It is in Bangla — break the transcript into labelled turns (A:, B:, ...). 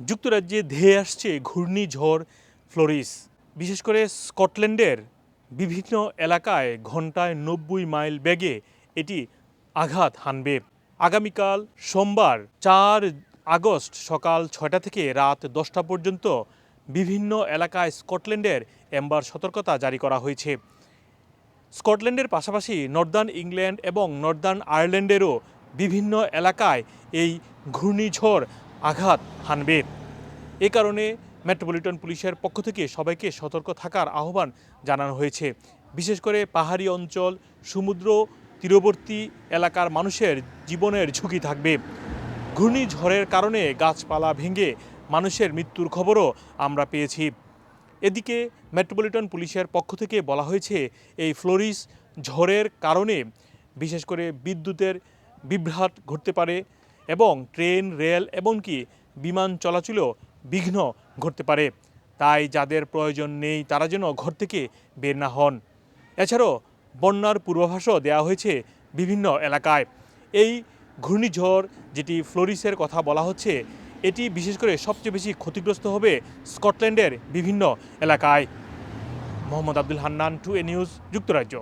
A: যুক্তরাজ্যে ধেয়ে আসছে ঘূর্ণিঝড় ফ্লোরিস। বিশেষ করে স্কটল্যান্ডের বিভিন্ন এলাকায় ঘন্টায় নব্বই মাইল বেগে এটি আঘাত হানবে। আগামীকাল সোমবার চার আগস্ট সকাল ছয়টা থেকে রাত দশটা পর্যন্ত বিভিন্ন এলাকায় স্কটল্যান্ডের এম্বার সতর্কতা জারি করা হয়েছে। স্কটল্যান্ডের পাশাপাশি নর্দার্ন ইংল্যান্ড এবং নর্দার্ন আয়ারল্যান্ডেরও বিভিন্ন এলাকায় এই ঘূর্ণিঝড় আঘাত হানবে এ কারণে মেট্রোপলিটন পুলিশের পক্ষ থেকে সবাইকে সতর্ক থাকার আহ্বান জানানো হয়েছে। বিশেষ করে পাহাড়ি অঞ্চল, সমুদ্র, তীরবর্তী এলাকার মানুষের জীবনের ঝুঁকি থাকবে। ঘূর্ণিঝড়ের কারণে গাছপালা ভেঙে মানুষের মৃত্যুর খবরও আমরা পেয়েছি। এদিকে মেট্রোপলিটন পুলিশের পক্ষ থেকে বলা হয়েছে, এই ফ্লোরিস ঝড়ের কারণে বিশেষ করে বিদ্যুতের বিভ্রাট ঘটতে পারে। এবং ট্রেন, রেল এমনকি বিমান চলাচলেও বিঘ্ন ঘটতে পারে। তাই যাদের প্রয়োজন নেই, তারা যেন ঘর থেকে বের না হন। এছাড়াও বন্যার পূর্বাভাসও দেওয়া হয়েছে বিভিন্ন এলাকায়। এই ঘূর্ণিঝড় যেটি ফ্লোরিসের কথা বলা হচ্ছে, এটি বিশেষ করে সবচেয়ে বেশি ক্ষতিগ্রস্ত হবে স্কটল্যান্ডের বিভিন্ন এলাকায়। মোহাম্মদ আব্দুল হান্নান, টু এ নিউজ, যুক্তরাজ্য।